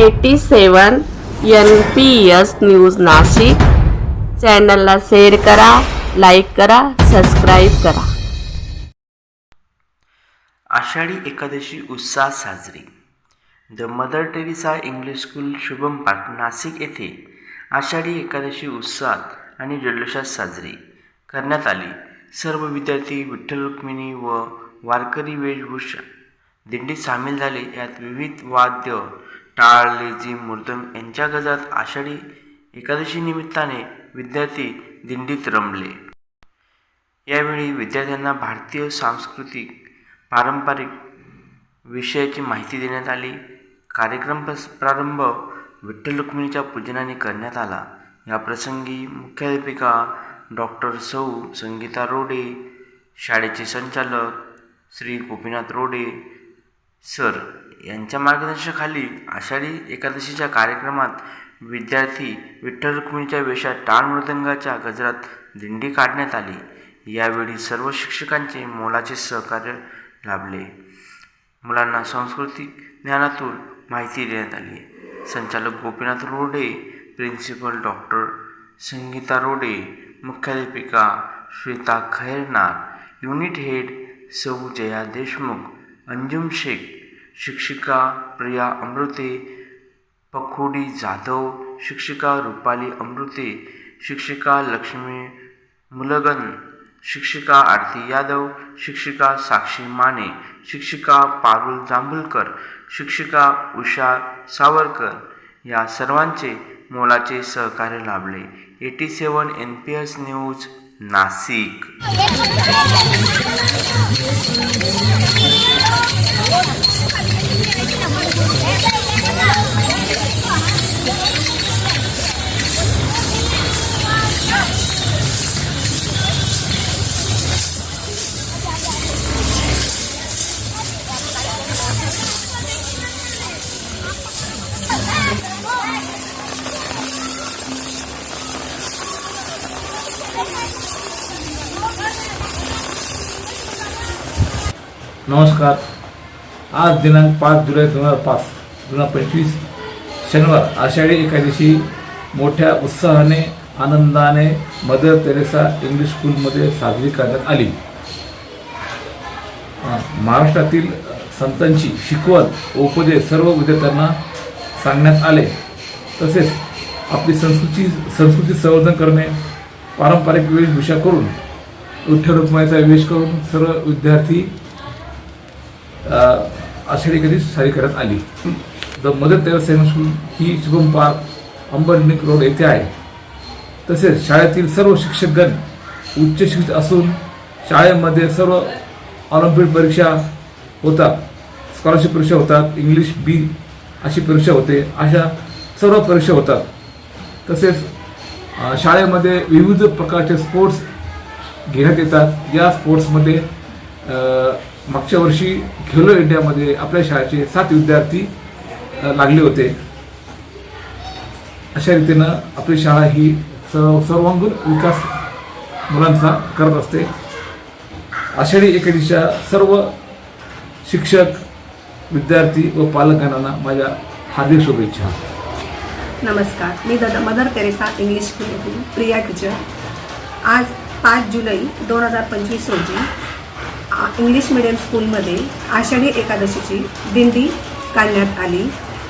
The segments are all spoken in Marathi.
At seven N P S news Nashik. चॅनलला शेअर करा लाईक करा सबस्क्राईब करा. आषाढी एकादशी उत्साहात साजरी. The Mother Teresa English school Shubham park Nashik येथे आषाढी एकादशी उत्साहात आणि जल्लोषात साजरी करण्यात आली. सर्व विद्यार्थी विठ्ठल रुक्मिणी व वारकरी वेशभूषा दिंडीत सामील झाले. यात विविध वाद्य टाळ लेझिम मृदंग यांच्या गजात आषाढी एकादशी निमित्ताने विद्यार्थी दिंडीत रमले. यावेळी विद्यार्थ्यांना भारतीय सांस्कृतिक पारंपरिक विषयाची माहिती देण्यात आली. कार्यक्रम प्रारंभ विठ्ठल रुक्मिणीच्या पूजनाने करण्यात आला. या प्रसंगी मुख्याध्यापिका डॉक्टर सौ संगीता रोडे शाळेचे संचालक श्री गोपीनाथ रोडे सर यांच्या मार्गदर्शनाखाली आषाढी एकादशीच्या कार्यक्रमात विद्यार्थी विठ्ठल रुक्मिणीच्या वेशात टाळ मृदंगाच्या गजरात दिंडी काढण्यात आली. यावेळी सर्व शिक्षकांचे मोलाचे सहकार्य लाभले. मुलांना सांस्कृतिक ज्ञानातून माहिती देण्यात आली. संचालक गोपीनाथ रोडे प्रिन्सिपल डॉक्टर संगीता रोडे मुख्याध्यापिका श्वेता खैरनार युनिट हेड सौ जया देशमुख अंजुम शेख शिक्षिका प्रिया अमृते पखोडी जाधव शिक्षिका रुपाली अमृते शिक्षिका लक्ष्मी मुलगन शिक्षिका आरती यादव शिक्षिका साक्षी माने शिक्षिका पारुल जांभुलकर शिक्षिका उषा सावरकर या सर्वांचे मोलाचे सहकार्य लाभले. At seven N P S news Nashik. नमस्कार. आज दिनांक पाच जुलै दोन हजार पाच दोन हजार पंचवीस शनिवार आषाढी एकादशी मोठ्या उत्साहाने आनंदाने मदर तेरेसा इंग्लिश स्कूलमध्ये साजरी करण्यात आली. महाराष्ट्रातील संतांची शिकवण व उपदेश सर्व विद्यार्थ्यांना सांगण्यात आले. तसेच आपली संस्कृती संस्कृती संवर्धन करणे पारंपरिक वेशभूषा करून विठ्ठल रुक्माईचा वेश करून सर्व विद्यार्थी आषाढी कधी साजरी करण्यात आली. The Mother Teresa seven school he Shubham park अंबरनिक रोड येथे आहे. तसेच शाळेतील सर्व शिक्षकगण उच्च शिक्षित असून शाळेमध्ये सर्व ऑलिम्पिक परीक्षा होतात स्कॉलरशिप परीक्षा होतात इंग्लिश बी अशी परीक्षा होते अशा सर्व परीक्षा होतात. तसेच शाळेमध्ये विविध प्रकारचे स्पोर्ट्स घेण्यात येतात. या स्पोर्ट्समध्ये मागच्या वर्षी खेलो इंडियामध्ये आपल्या शाळेचे सात विद्यार्थी लागले होते. अशा रीतीनं आपली शाळा ही सर्व सर्वांगीण विकास मुलांचा करत असते. आषाढी एकादशीच्या सर्व शिक्षक विद्यार्थी व पालकांना माझ्या हार्दिक शुभेच्छा. नमस्कार. मी दादा Mother Teresa English Priya teacher. आज पाच जुलै दोन हजार पंचवीस रोजी इंग्लिश मिडियम स्कूलमध्ये आषाढी एकादशीची दिंडी काढण्यात आली.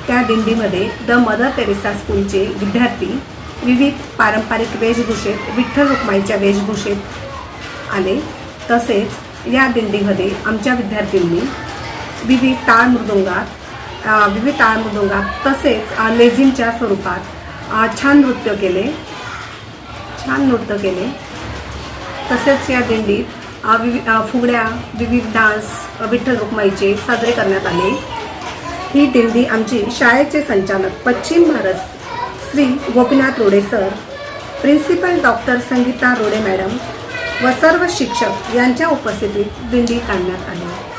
त्या दिंडीमध्ये द मदर टेरेसा स्कूलचे विद्यार्थी विविध पारंपरिक वेशभूषेत विठ्ठल रुक्माईच्या वेशभूषेत आले. तसेच या दिंडीमध्ये आमच्या विद्यार्थ्यांनी विविध टाळ मृदुंगात विविध टाळ मृदुंगात तसेच लेझिमच्या स्वरूपात छान नृत्य केले. छान नृत्य केले. तसेच या दिंडीत विवि फुगड्या विविध डान्स विठ्ठल रुक्माईचे साजरे करण्यात आले. ही दिंडी आमची शाळेचे संचालक पश्चिम Bharat Shri Gopinath Rode sir principal doctor Sangeeta Rode madam व सर्व शिक्षक यांच्या उपस्थितीत दिंडी काढण्यात आली.